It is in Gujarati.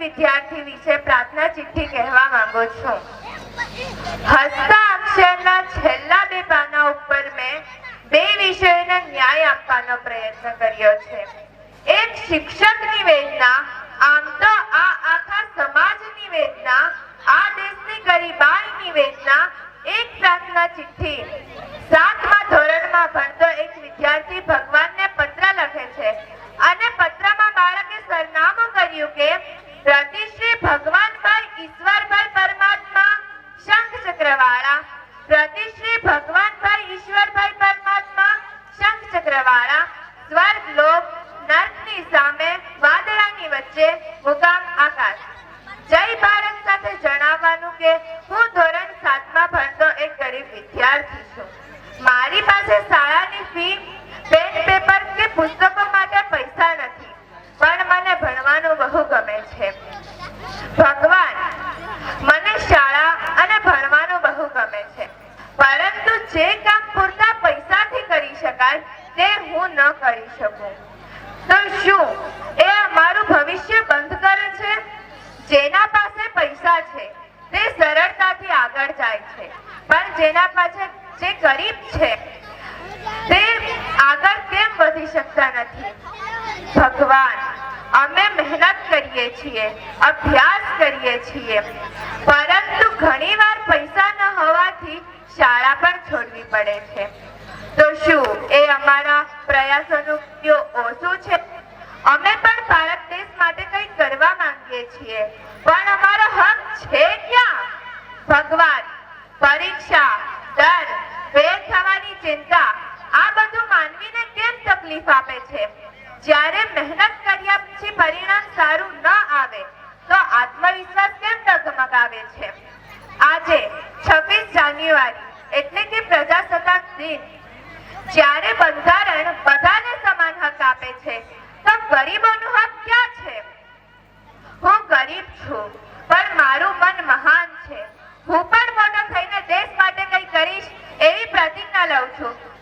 વિદ્યાર્થી વિશે પ્રાર્થના ચિઠ્ઠી કહેવા માંગુ છું. હસ્તા છેલ્લા બે પાના ઉપર મેં બે વિષયોને ન્યાય આપવાનો પ્રયત્ન કર્યો છે. એક શિક્ષકની વેદના આમ તો આ આખા સમાજની વેદના આ દેશની ગરીબાઈની વેદના એક પ્રાર્થના ચિઠ્ઠી. સાતમા ધોરણમાં ભણતો એક વિદ્યાર્થી કર્યું કે પ્રતિશ્રી ભગવાનભાઈ ઈશ્વરભાઈ પરમાત્મા શંખ ચક્રવાળા. પ્રતિશ્રી ભગવાનભાઈ ઈશ્વરભાઈ પરમાત્મા શંખ ચક્રવાળા. સ્વર્ગ, લોક નર્કની સામે વાદળાની વચ્ચે મુકામ આકાશ. જય ભારત સાથે જણાવવાનું કે હું ધોરણ સાતમાં ભણતો એક ગરીબ વિદ્યાર્થી છું મારી પાસે શાળાની ફી પેન પેપર કે પુસ્તકો માટે પૈસા નથી પણ મને ભણવાનું બહુ ગમે છે ભગવાન મને શાળા અને ભણવાનું બહુ ગમે છે પરંતુ જે કામ પૂરતા પૈસાથી કરી શકાય તે હું ન કરી શકું. તો શું એ અમારું ભવિષ્ય બંધ કરે છે? જેના પાસે પૈસા છે, તે સરળતાથી આગળ જાય છે. પણ જેના પાસે જે ગરીબ છે, તે આગળ કેમ વધી શકતા નથી? ભગવાન, અમે મહેનત કરીએ છીએ, અભ્યાસ કરીએ છીએ, પરંતુ ઘણીવાર પૈસા ન હોવાથી શાળા પણ છોડવી પડે છે તો શું એ અમારા પ્રયાસોનું કયો ઓછું છે અમે પણ ભારત દેશ માટે કંઈ કરવા માંગીએ છીએ પણ અમારો હક છે ક્યાં? ભગવાન, પરીક્ષા, ડર ફેલ થવાની ચિંતા, આ બધું માનવીને કેમ તકલીફ આપે છે? જ્યારે મહેનત કર્યા પછી પરિણામ સારું ન આવે, તો આત્મવિશ્વાસ કેમ ડગમગાવે છે? આજે 26 જાન્યુઆરી, એટલે કે પ્રજાસત્તાક દિન. જ્યારે બંધારણ બધાને સમાન હક આપે છે, તો ગરીબોનું મારું મન મહાન છે. હું પણ મોટો થઈને દેશ માટે કંઈ કરીશ એવી પ્રતિજ્ઞા લઉં છું.